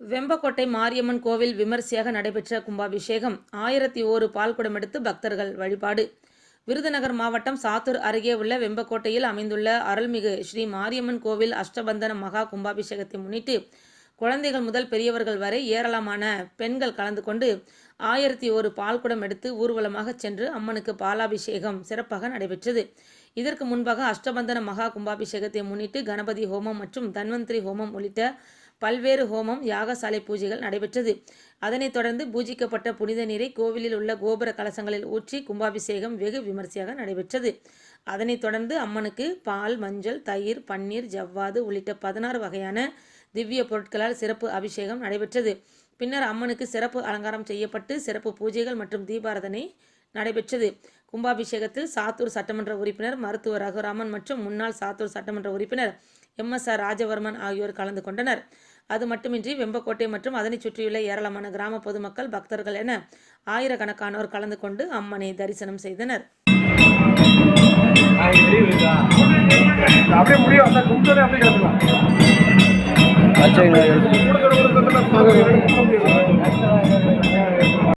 வெம்பக்கோட்டை மாரியம்மன் கோவில் விமரிசையாக நடைபெற்ற கும்பாபிஷேகம் ஆயிரத்தி ஓரு பால்குடம் எடுத்து பக்தர்கள் வழிபாடு. விருதுநகர் மாவட்டம் சாத்தூர் அருகே உள்ள வெம்பக்கோட்டையில் அமைந்துள்ள அருள்மிகு ஸ்ரீ மாரியம்மன் கோவில் அஷ்டபந்தன மகா கும்பாபிஷேகத்தை முன்னிட்டு குழந்தைகள் முதல் பெரியவர்கள் வரை ஏராளமான பெண்கள் கலந்து கொண்டு ஆயிரத்தி ஒரு பால்குடம் எடுத்து ஊர்வலமாக சென்று அம்மனுக்கு பாலாபிஷேகம் சிறப்பாக நடைபெற்றது. இதற்கு முன்பாக அஷ்டபந்தன மகா கும்பாபிஷேகத்தை முன்னிட்டு கணபதி ஹோமம் மற்றும் தன்வந்திரி ஹோமம் உள்ளிட்ட பல்வேறு ஹோமம் யாகசாலை பூஜைகள் நடைபெற்றது. அதனைத் தொடர்ந்து பூஜிக்கப்பட்ட புனித நீரை கோவிலில் உள்ள கோபுர கலசங்களில் ஊற்றி கும்பாபிஷேகம் வெகு விமரிசையாக நடைபெற்றது. அதனைத் தொடர்ந்து அம்மனுக்கு பால் மஞ்சள் தயிர் பன்னீர் ஜவ்வாது உள்ளிட்ட பதினாறு வகையான திவ்ய பொருட்களால் சிறப்பு அபிஷேகம் நடைபெற்றது. பின்னர் அம்மனுக்கு சிறப்பு அலங்காரம் செய்யப்பட்டு சிறப்பு பூஜைகள் மற்றும் தீபாரதனை நடைபெற்றது. கும்பாபிஷேகத்தில் சாத்தூர் சட்டமன்ற உறுப்பினர் மருத்துவர் ரகுராமன் மற்றும் முன்னாள் சாத்தூர் சட்டமன்ற உறுப்பினர் எம். எஸ். ஆர். ராஜவர்மன் ஆகியோர் கலந்து கொண்டனர். அது மட்டுமின்றி வெம்பக்கோட்டை மற்றும் அதனைச் சுற்றியுள்ள ஏராளமான கிராம பொதுமக்கள் பக்தர்கள் என ஆயிரக்கணக்கானோர் கலந்து கொண்டு அம்மனை தரிசனம் செய்தனர். அப்படியே